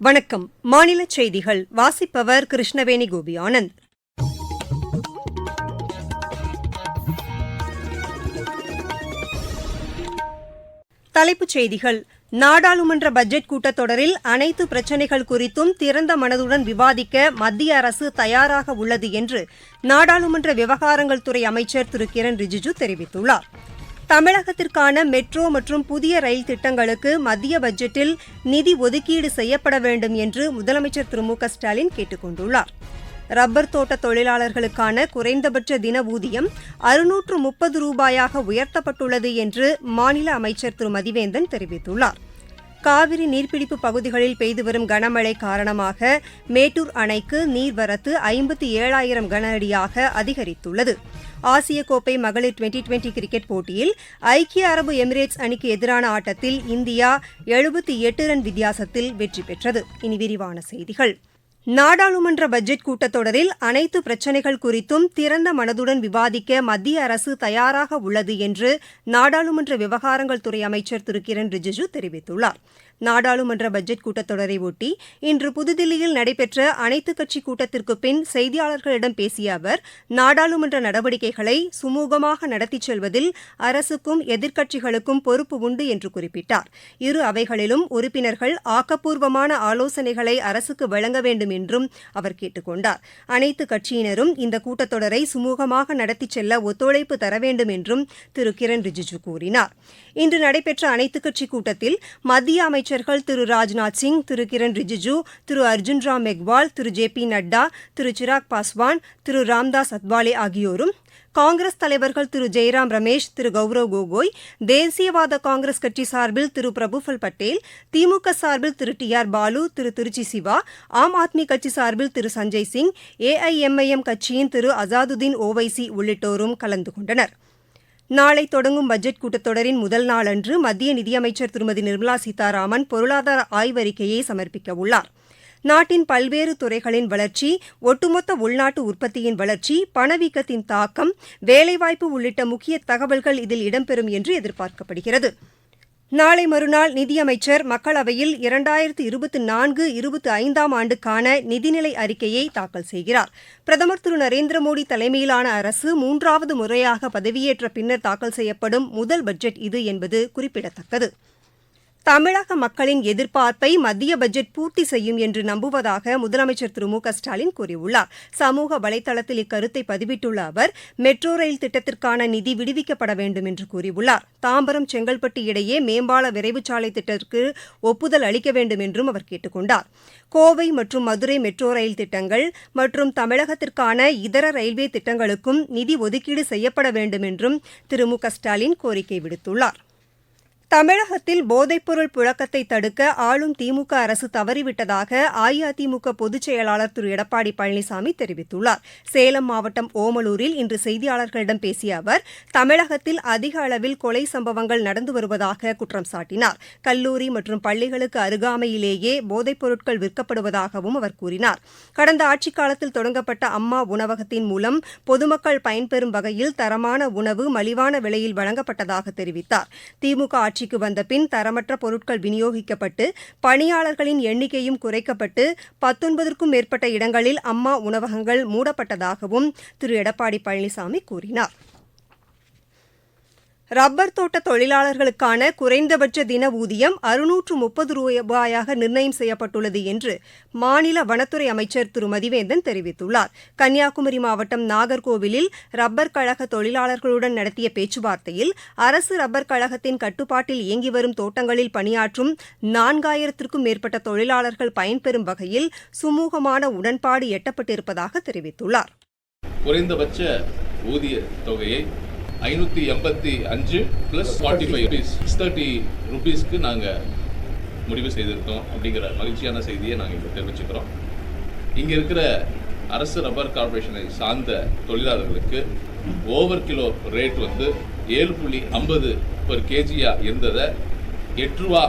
வணக்கம். மாநில செய்திகள். வாசிப்பவர் கிருஷ்ணவேணி கோபி ஆனந்த் தலைப்புச் செய்திகள். நாடாளுமன்ற பட்ஜெட் கூட்டத்தொடரில் அனைத்து பிரச்சினைகள் குறித்தும் திறந்த மனதுடன் விவாதிக்க மத்திய அரசு தயாராக உள்ளது என்று நாடாளுமன்ற விவகாரங்கள் துறை அமைச்சர் திரு. கிரண் ரிஜிஜு தெரிவித்துள்ளார். தமிழகத்திற்கான மெட்ரோ மற்றும் புதிய ரயில் திட்டங்களுக்கு மத்திய பட்ஜெட்டில் நிதி ஒதுக்கீடு செய்யப்பட வேண்டும் என்று முதலமைச்சர் திரு மு க ஸ்டாலின் கேட்டுக் கொண்டுள்ளார். ரப்பர் தோட்ட தொழிலாளர்களுக்கான குறைந்தபட்ச தின ஊதியம் அறுநூற்று முப்பது ரூபாயாக உயர்த்தப்பட்டுள்ளது என்று மாநில அமைச்சர் திரு மதிவேந்தன் தெரிவித்துள்ளார். காவிரி நீர்பிடிப்பு பகுதிகளில் பெய்து வரும் கனமழை காரணமாக மேட்டூர் அணைக்கு நீர்வரத்து ஐம்பத்தி ஏழாயிரம் கன அடியாக அதிகரித்துள்ளது. ஆசிய கோப்பை மகளிர் டுவெண்டி டுவெண்டி கிரிக்கெட் போட்டியில் ஐக்கிய அரபு எமிரேட்ஸ் அணிக்கு எதிரான ஆட்டத்தில் இந்தியா எழுபத்தி எட்டு ரன் வித்தியாசத்தில் வெற்றி பெற்றது. இனி விரிவான செய்திகள். நாடாளுமன்ற பட்ஜெட் கூட்டத்தொடரில் அனைத்து பிரச்சினைகள் குறித்தும் திறந்த மனதுடன் விவாதிக்க மத்திய அரசு தயாராக உள்ளது என்று நாடாளுமன்ற விவகாரங்கள் துறை அமைச்சர் திரு. கிரண் ரிஜிஜு தெரிவித்துள்ளார். நாடாளுமன்ற பட்ஜெட் கூட்டத்தொடரை ஒட்டி இன்று புதுதில்லியில் நடைபெற்ற அனைத்துக் கட்சி கூட்டத்திற்கு பின் செய்தியாளர்களிடம் பேசிய அவர் நாடாளுமன்ற நடவடிக்கைகளை சுமூகமாக நடத்திச் செல்வதில் அரசுக்கும் எதிர்க்கட்சிகளுக்கும் பொறுப்பு உண்டு என்று குறிப்பிட்டார். இரு அவைகளிலும் உறுப்பினர்கள் ஆக்கப்பூர்வமான ஆலோசனைகளை அரசுக்கு வழங்க வேண்டும் என்றும் அவர் கேட்டுக் கொண்டார். அனைத்து கட்சியினரும் இந்த கூட்டத்தொடரை சுமூகமாக நடத்திச் செல்ல ஒத்துழைப்பு தர வேண்டும் என்றும் திரு. கிரண் ரிஜிஜு கூறினார். இன்று நடைபெற்ற அனைத்துக் கட்சி கூட்டத்தில் மத்திய அமைச்சர் அமைச்சர்கள் திரு ராஜ்நாத் சிங் திரு கிரண் ரிஜிஜு திரு அர்ஜுன் ராம் மெக்வால் திரு ஜே பி நட்டா திரு சிராக் பாஸ்வான் திரு ராம்தாஸ் அத்வாலே ஆகியோரும் காங்கிரஸ் தலைவர்கள் திரு ஜெய்ராம் ரமேஷ் திரு கௌரவ் கோகோய் தேசியவாத காங்கிரஸ் கட்சி சார்பில் திரு பிரபுஃபல் பட்டேல் திமுக சார்பில் திரு டி ஆர் பாலு திரு திருச்சி சிவா ஆம் ஆத்மி கட்சி சார்பில் திரு சஞ்சய் சிங் ஏஐஎம்ஐஎம் கட்சியின் திரு அசாதுதீன் ஓவைசி உள்ளிட்டோரும் கலந்து கொண்டனர். நாளை தொடங்கும் பட்ஜெட் கூட்டத்தொடரின் முதல் நாளன்று மத்திய நிதியமைச்சர் திருமதி நிர்மலா சீதாராமன் பொருளாதார ஆய்வறிக்கையை சமர்ப்பிக்க உள்ளார். நாட்டின் பல்வேறு துறைகளின் வளர்ச்சி ஒட்டுமொத்த உள்நாட்டு உற்பத்தியின் வளர்ச்சி பணவீக்கத்தின் தாக்கம் வேலைவாய்ப்பு உள்ளிட்ட முக்கிய தகவல்கள் இதில் இடம்பெறும் என்று எதிர்பார்க்கப்படுகிறது. நாளை மறுநாள் நிதியமைச்சர் மக்களவையில் இரண்டாயிரத்து இருபத்தி நான்கு இருபத்தி ஐந்தாம் ஆண்டுக்கான நிதிநிலை அறிக்கையை தாக்கல் செய்கிறார். பிரதமர் திரு நரேந்திர மோடி தலைமையிலான அரசு மூன்றாவது முறையாக பதவியேற்ற பின்னர் தாக்கல் செய்யப்படும் முதல் பட்ஜெட் இது என்பது குறிப்பிடத்தக்கது. தமிழக மக்களின் எதிர்பார்ப்பை மத்திய பட்ஜெட் பூர்த்தி செய்யும் என்று நம்புவதாக முதலமைச்சர் திரு மு க ஸ்டாலின் கூறியுள்ளார். சமூக வலைதளத்தில் இக்கருத்தை பதிவிட்டுள்ள அவர் மெட்ரோ ரயில் திட்டத்திற்கான நிதி விடுவிக்கப்பட வேண்டும் என்று கூறியுள்ளார். தாம்பரம் செங்கல்பட்டு இடையே மேம்பால விரைவுச்சாலை திட்டத்திற்கு ஒப்புதல் அளிக்க வேண்டும் என்றும் அவர் கேட்டுக் கொண்டார். கோவை மற்றும் மதுரை மெட்ரோ ரயில் திட்டங்கள் மற்றும் தமிழகத்திற்கான இதர ரயில்வே திட்டங்களுக்கும் நிதி ஒதுக்கீடு செய்யப்பட வேண்டும் என்றும் திரு மு க ஸ்டாலின் கோரிக்கை விடுத்துள்ளார். தமிழகத்தில் போதைப்பொருள் புழக்கத்தை தடுக்க ஆளும் திமுக அரசு தவறிவிட்டதாக அஇஅதிமுக பொதுச் செயலாளர் திரு. எடப்பாடி பழனிசாமி தெரிவித்துள்ளார். சேலம் மாவட்டம் ஓமலூரில் இன்று செய்தியாளர்களிடம் பேசிய அவர் தமிழகத்தில் அதிக அளவில் கொலை சம்பவங்கள் நடந்து வருவதாக குற்றம் சாட்டினார். கல்லூரி மற்றும் பள்ளிகளுக்கு அருகாமையிலேயே போதைப் பொருட்கள் விற்கப்படுவதாகவும் அவர் கூறினார். கடந்த ஆட்சிக் காலத்தில் தொடங்கப்பட்ட அம்மா உணவகத்தின் மூலம் பொதுமக்கள் பயன்பெறும் வகையில் தரமான உணவு மலிவான விலையில் வழங்கப்பட்டதாக தெரிவித்தார். திமுக ஆட்சிக்கு வந்த பின் தரமற்ற பொருட்கள் விநியோகிக்கப்பட்டு பணியாளர்களின் எண்ணிக்கையும் குறைக்கப்பட்டு பத்தொன்பதற்கும் மேற்பட்ட இடங்களில் அம்மா உணவகங்கள் மூடப்பட்டதாகவும் திரு. எடப்பாடி பழனிசாமி கூறினார். ரப்பர் தோட்ட தொழிலாளர்களுக்கான குறைந்தபட்ச தின ஊதியம் அறுநூற்று முப்பது ரூபாயாக நிர்ணயம் செய்யப்பட்டுள்ளது என்று மாநில வனத்துறை அமைச்சர் திரு மதிவேந்தன் தெரிவித்துள்ளார். கன்னியாகுமரி மாவட்டம் நாகர்கோவிலில் ரப்பர் கழக தொழிலாளர்களுடன் நடத்திய பேச்சுவார்த்தையில் அரசு ரப்பர் கழகத்தின் கட்டுப்பாட்டில் இயங்கி வரும் தோட்டங்களில் பணியாற்றும் நான்காயிரத்திற்கும் மேற்பட்ட தொழிலாளர்கள் பயன்பெறும் வகையில் சுமூகமான உடன்பாடு எட்டப்பட்டிருப்பதாக தெரிவித்துள்ளார். குறைந்தபட்ச ஊதிய தொகையை ஐநூற்றி எண்பத்தி அஞ்சு plus forty five rupees six thirty ருபீஸ்க்கு நாங்கள் முடிவு செய்திருக்கோம் அப்படிங்கிற மகிழ்ச்சியான செய்தியை நாங்கள் இங்கே தெரிவிச்சுக்கிறோம். இங்கே இருக்கிற அரசு ரப்பர் கார்பரேஷனை சார்ந்த தொழிலாளர்களுக்கு ஓவர் கிலோ ரேட் வந்து ஏழு புள்ளி ஐம்பது பர் கேஜியாக இருந்ததை எட்டு ரூபா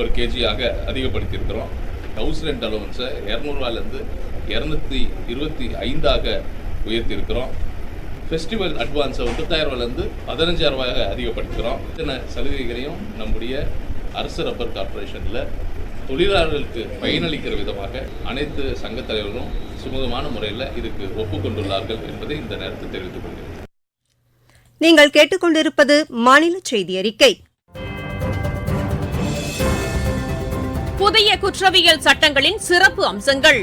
ஒரு கேஜியாக அதிகப்படுத்தியிருக்கிறோம். ஹவுஸ் ரெண்ட் அலோவன்ஸை இரநூறுவாலேருந்து இரநூத்தி இருபத்தி ஐந்தாக உயர்த்தியிருக்கிறோம். ஃபெஸ்டிவல் அட்வான்ஸை வந்து பத்தாயிரரூவாலேருந்து பதினஞ்சாயிரம் ரூபாயாக அதிகப்படுத்துகிறோம். இத்தனை சலுகைகளையும் நம்முடைய அரசு ரப்பர் கார்பரேஷனில் தொழிலாளர்களுக்கு பயனளிக்கிற விதமாக அனைத்து சங்கத் தலைவர்களும் சுமூகமான முறையில் இதுக்கு ஒப்புக்கொண்டுள்ளார்கள் என்பதை இந்த நேரத்தில் தெரிவித்துக் கொள்கிறேன். நீங்கள் கேட்டுக்கொண்டிருப்பது மாநில செய்தி அறிக்கை. புதிய குற்றவியல் சட்டங்களின் சிறப்பு அம்சங்கள்.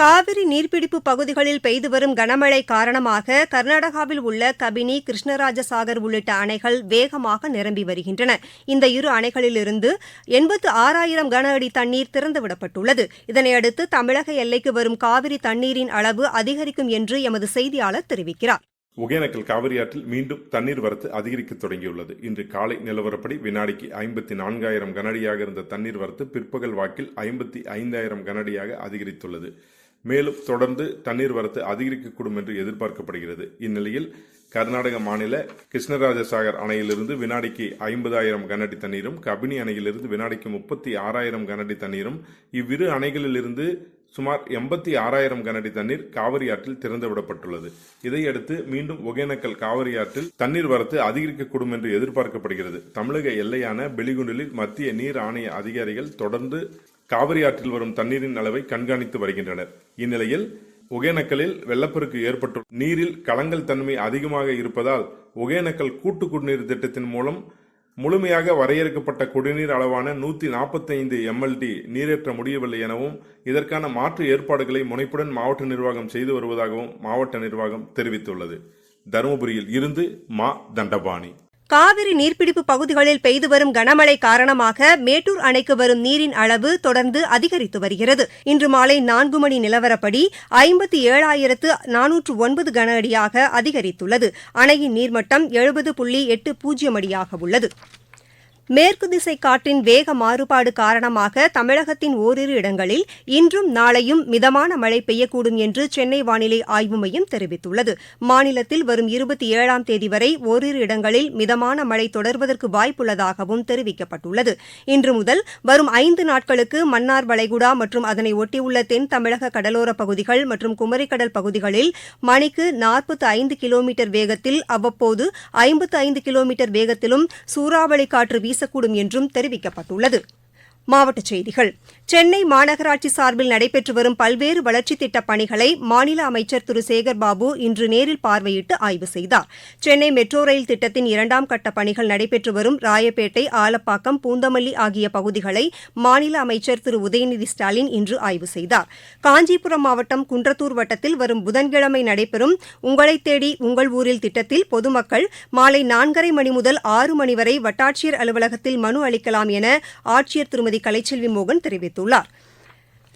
காவிரி நீர்பிடிப்பு பகுதிகளில் பெய்து வரும் கனமழை காரணமாக கர்நாடகாவில் உள்ள கபினி கிருஷ்ணராஜசாகர் உள்ளிட்ட அணைகள் வேகமாக நிரம்பி வருகின்றன. இந்த இரு அணைகளிலிருந்து எண்பத்து ஆறாயிரம் கன அடி தண்ணீர் திறந்துவிடப்பட்டுள்ளது. இதனையடுத்து தமிழக எல்லைக்கு வரும் காவிரி தண்ணீரின் அளவு அதிகரிக்கும் என்று எமது செய்தியாளர் தெரிவிக்கிறார். ஒகேனக்கல் காவிரி ஆற்றில் மீண்டும் தண்ணீர் வரத்து அதிகரிக்க தொடங்கியுள்ளது. இன்று காலை நிலவரப்படி வினாடிக்கு ஐம்பத்தி நான்காயிரம் கனஅடியாக இருந்த தண்ணீர் வரத்து பிற்பகல் வாக்கில் ஐம்பத்தி ஐந்தாயிரம் கனஅடியாக அதிகரித்துள்ளது. மேலும் தொடர்ந்து தண்ணீர் வரத்து அதிகரிக்கக்கூடும் என்று எதிர்பார்க்கப்படுகிறது. இந்நிலையில் கர்நாடக மாநில கிருஷ்ணராஜசாகர் அணையிலிருந்து வினாடிக்கு ஐம்பதாயிரம் கனஅடி தண்ணீரும் கபினி அணையிலிருந்து வினாடிக்கு முப்பத்தி ஆறாயிரம் கனஅடி தண்ணீரும் இவ்விரு அணைகளிலிருந்து சுமார் எண்பத்தி ஆறாயிரம் கனஅடி தண்ணீர் காவிரி ஆற்றில் திறந்துவிடப்பட்டுள்ளது இதையடுத்து மீண்டும் ஒகேனக்கல் காவிரி ஆற்றில் தண்ணீர் வரத்து அதிகரிக்கக்கூடும் என்று எதிர்பார்க்கப்படுகிறது. தமிழக எல்லையான பெலிகுண்டிலில் மத்திய நீர் ஆணைய அதிகாரிகள் தொடர்ந்து காவிரி ஆற்றில் வரும் தண்ணீரின் அளவை கண்காணித்து வருகின்றனர். இந்நிலையில் ஒகேனக்கலில் வெள்ளப்பெருக்கு ஏற்பட்டு நீரில் கலங்கல் தன்மை அதிகமாக இருப்பதால் ஒகேனக்கல் கூட்டு குடிநீர் திட்டத்தின் மூலம் முழுமையாக வரையறுக்கப்பட்ட குடிநீர் அளவான நூற்றி நாற்பத்தைந்து எம்எல்டி நீரேற்ற முடியவில்லை எனவும் இதற்கான மாற்று ஏற்பாடுகளை முனைப்புடன் மாவட்ட நிர்வாகம் செய்து வருவதாகவும் மாவட்ட நிர்வாகம் தெரிவித்துள்ளது. தருமபுரியில் இருந்து மா. தண்டபாணி. காவிரி நீர்பிடிப்பு பகுதிகளில் பெய்து வரும் கனமழை காரணமாக மேட்டூர் அணைக்கு வரும் நீரின் அளவு தொடர்ந்து அதிகரித்து வருகிறது. இன்று மாலை நான்கு மணி நிலவரப்படி ஐம்பத்தி ஏழாயிரத்து நானூற்று ஒன்பது கன அடியாக அதிகரித்துள்ளது. அணையின் நீர்மட்டம் எழுபது புள்ளி எட்டு பூஜ்ஜியம் அடியாக உள்ளது. மேற்கு திசை காற்றின் வேக மாறுபாடு காரணமாக தமிழகத்தின் ஓரிரு இடங்களில் இன்றும் நாளையும் மிதமான மழை பெய்யக்கூடும் என்று சென்னை வானிலை ஆய்வு மையம் தெரிவித்துள்ளது. மாநிலத்தில் வரும் இருபத்தி ஏழாம் தேதி வரை ஓரிரு இடங்களில் மிதமான மழை தொடர்வதற்கு வாய்ப்புள்ளதாகவும் தெரிவிக்கப்பட்டுள்ளது. இன்று முதல் வரும் ஐந்து நாட்களுக்கு மன்னார் வளைகுடா மற்றும் அதனை ஒட்டியுள்ள தென் தமிழக கடலோரப் பகுதிகள் மற்றும் குமரிக்கடல் பகுதிகளில் மணிக்கு நாற்பத்து ஐந்து கிலோமீட்டர் வேகத்தில் அவ்வப்போது ஐம்பத்து ஐந்து கிலோமீட்டர் வேகத்திலும் சூறாவளி காற்று வீசக்கூடும் என்றும் தெரிவிக்கப்பட்டுள்ளது. மாவட்டச் செய்திகள். சென்னை மாநகராட்சி சார்பில் நடைபெற்று வரும் பல்வேறு வளர்ச்சித் திட்டப் பணிகளை மாநில அமைச்சர் திரு. சேகர் பாபு இன்று நேரில் பார்வையிட்டு ஆய்வு செய்தார். சென்னை மெட்ரோ ரயில் திட்டத்தின் இரண்டாம் கட்ட பணிகள் நடைபெற்று வரும் ராயப்பேட்டை ஆலப்பாக்கம் பூந்தமல்லி ஆகிய பகுதிகளை மாநில அமைச்சர் திரு. உதயநிதி ஸ்டாலின் இன்று ஆய்வு செய்தார். காஞ்சிபுரம் மாவட்டம் குன்றத்தூர் வட்டத்தில் வரும் புதன்கிழமை நடைபெறும் உங்களை தேடி உங்கள் ஊரில் திட்டத்தில் பொதுமக்கள் மாலை நான்கரை மணி முதல் ஆறு மணி வரை வட்டாட்சியர் அலுவலகத்தில் மனு அளிக்கலாம் என ஆட்சியர் திருமதி கலைச்செல்வி மோகன் தெரிவித்துள்ளார்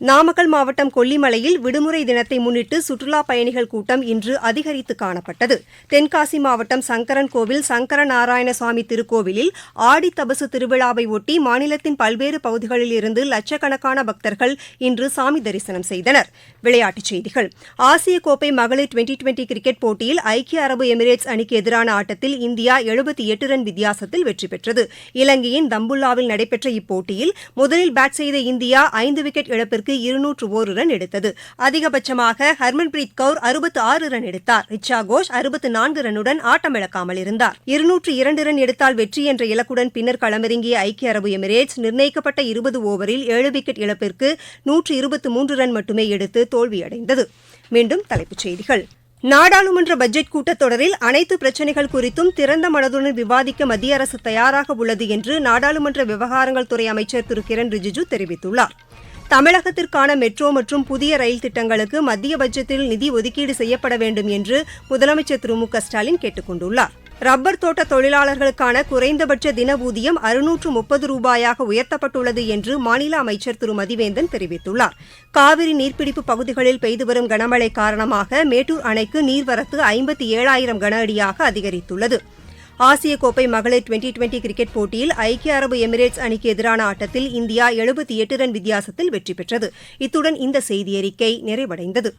நாமக்கல் மாவட்டம் கொல்லிமலையில் விடுமுறை தினத்தை முன்னிட்டு சுற்றுலாப் பயணிகள் கூட்டம் இன்று அதிகரித்து காணப்பட்டது. தென்காசி மாவட்டம் சங்கரன் கோவில் சங்கர நாராயணசுவாமி திருக்கோவிலில் ஆடி தபசு திருவிழாவை ஒட்டி மாநிலத்தின் பல்வேறு பகுதிகளில் இருந்து லட்சக்கணக்கான பக்தர்கள் இன்று சாமி தரிசனம் செய்தனர். விளையாட்டுச் செய்திகள். ஆசிய கோப்பை மகளிர் டுவெண்டி டுவெண்டி கிரிக்கெட் போட்டியில் ஐக்கிய அரபு எமிரேட்ஸ் அணிக்கு எதிரான ஆட்டத்தில் இந்தியா எழுபத்தி எட்டு ரன் வித்தியாசத்தில் வெற்றி பெற்றது. இலங்கையின் தம்புல்லாவில் நடைபெற்ற இப்போட்டியில் முதலில் பேட் செய்த இந்தியா ஐந்து விக்கெட் இழப்பிற்கு இருநூற்று ஒரு ரன் எடுத்தது. அதிகபட்சமாக ஹர்மன்பிரீத் கவுர் அறுபத்து ஆறு ரன் எடுத்தார். ரிச்சா கோஷ் அறுபத்து நான்கு ரன்னுடன் ஆட்டமிழக்காமல் இருந்தார். இருநூற்று இரண்டு ரன் எடுத்தால் வெற்றி என்ற இலக்குடன் பின்னர் களமிறங்கிய ஐக்கிய அரபு எமிரேட்ஸ் நிர்ணயிக்கப்பட்ட இருபது ஓவரில் ஏழு விக்கெட் இழப்பிற்கு நூற்று இருபத்து மூன்று ரன் மட்டுமே எடுத்து தோல்வியடைந்தது. மீண்டும் தலைப்புச் செய்திகள். நாடாளுமன்ற பட்ஜெட் கூட்டத்தொடரில் அனைத்து பிரச்சினைகள் குறித்தும் திறந்த மனதுடன் விவாதிக்க மத்திய அரசு தயாராக உள்ளது என்று நாடாளுமன்ற விவகாரங்கள் துறை அமைச்சர் திரு கிரண் ரிஜிஜு தெரிவித்துள்ளாா் தமிழகத்திற்கான மெட்ரோ மற்றும் புதிய ரயில் திட்டங்களுக்கு மத்திய பட்ஜெட்டில் நிதி ஒதுக்கீடு செய்யப்பட வேண்டும் என்று முதலமைச்சர் திரு மு க ஸ்டாலின் கேட்டுக் கொண்டுள்ளார். ரப்பர் தோட்ட தொழிலாளர்களுக்கான குறைந்தபட்ச தின ஊதியம் அறுநூற்று முப்பது ரூபாயாக உயர்த்தப்பட்டுள்ளது என்று மாநில அமைச்சர் திரு மதிவேந்தன் தெரிவித்துள்ளார். காவிரி நீர்பிடிப்பு பகுதிகளில் பெய்து வரும் கனமழை காரணமாக மேட்டூர் அணைக்கு நீர்வரத்து ஐம்பத்தி ஏழாயிரம் கன அடியாக அதிகரித்துள்ளது. ஆசிய கோப்பை மகளிர் டுவெண்டி டுவெண்டி கிரிக்கெட் போட்டியில் ஐக்கிய அரபு எமிரேட்ஸ் அணிக்கு எதிரான ஆட்டத்தில் இந்தியா எழுபத்தி எட்டு ரன் வித்தியாசத்தில் வெற்றி பெற்றது. இத்துடன் இந்த செய்தியறிக்கை நிறைவடைந்தது.